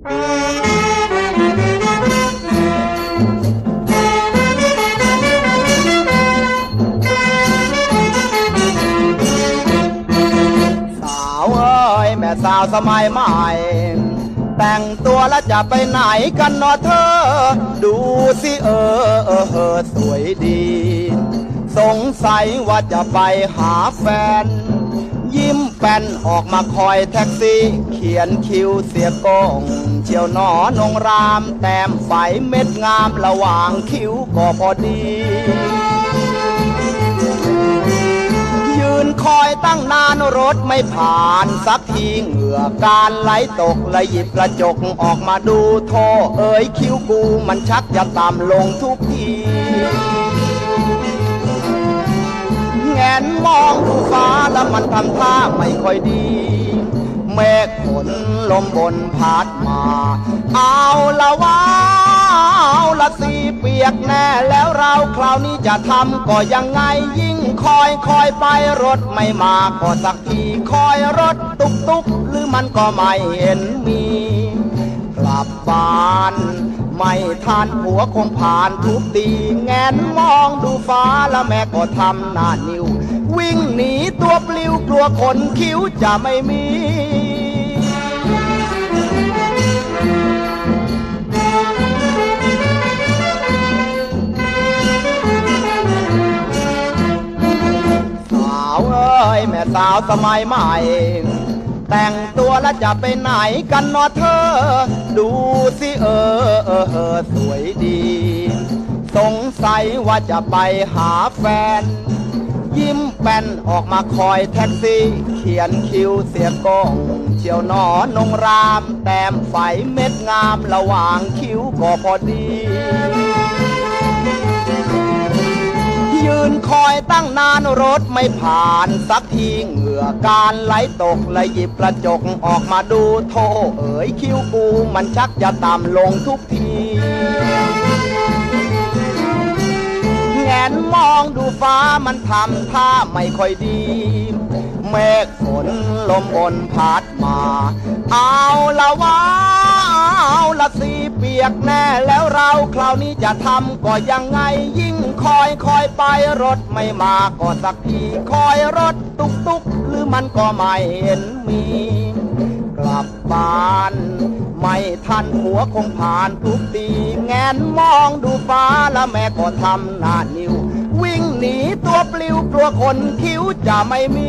สาวเอ้ยแม่สาวสมัยใหม่ แต่งตัวแล้วจะไปไหนกันเนาะเธอ ดูสิเออเออเออสวยดี สงสัยว่าจะไปหาแฟน ยิ้มแป้นออกมาคอยแท็กซี่ เขียนคิวเสียกงเชียวหนอนงราม แต้มไฟเม็ดงามระหว่างคิ้วก็พอดี ยืนคอยตั้งนานรถไม่ผ่านสักทีเหงื่อการไหลตกเลยหยิบกระจกออกมาดูโทเอ้ยคิ้วกูมันชักจะต่ำลงทุกทีแงนมองดู ฟ้าแล้วมันทำท่าไม่ค่อยดี เมฆฝนลมบนพัดมา เอาละว่าเอาละสีเปียกแน่แล้วเราคราวนี้จะทำก็ยังไงยิ่งคอยคอยไปรถไม่มาก็สักทีคอยรถตุกตุกหรือมันก็ไม่เห็นมี กลับบ้านไม่ทันหัวคงผ่านทุกตีแงนมองดูฟ้าแล้วแม่ก็ทำหน้านิ้ว วิ่งหนีตัวปลิวกลัวขนคิ้วจะไม่มี สาวเอ้ยแม่สาวสมัยใหม่ แต่งตัวแล้วจะไปไหนกันนาะเธอ ดูสิเออเออเออสวยดี สงสัยว่าจะไปหาแฟนยิ้ม แป้นออกมาคอยแท็กซี่ เขียนคิวเสียกงเชียวหนอนงราม แต้มไฟเม็ดงามระหว่างคิ้วก็พอดี ยืนคอยตั้งนานรถไม่ผ่านสักทีเหงื่อการไหลตกเลยหยิบกระจกออกมาดูโทเอ๋ยคิ้วกูมันชักจะต่ำลงทุกที องดูฟ้ามันทำท่าไม่ค่อยดี เมฆฝนลมบนพัดมา เอาละว่าเอาละสีเปียกแน่แล้วเราคราวนี้จะทำก็ยังไงยิ่งคอยคอยไปรถไม่มาก็สักทีคอยรถตุกตุกหรือมันก็ไม่เห็นมี กลับบ้านไม่ทันหัวคงผ่านทุกตีแงนมองดูฟ้าแล้วแม่ก็ทำหน้านิ้ว วิ่งหนีตัวปลิวกลัวคนคิ้วจะไม่มี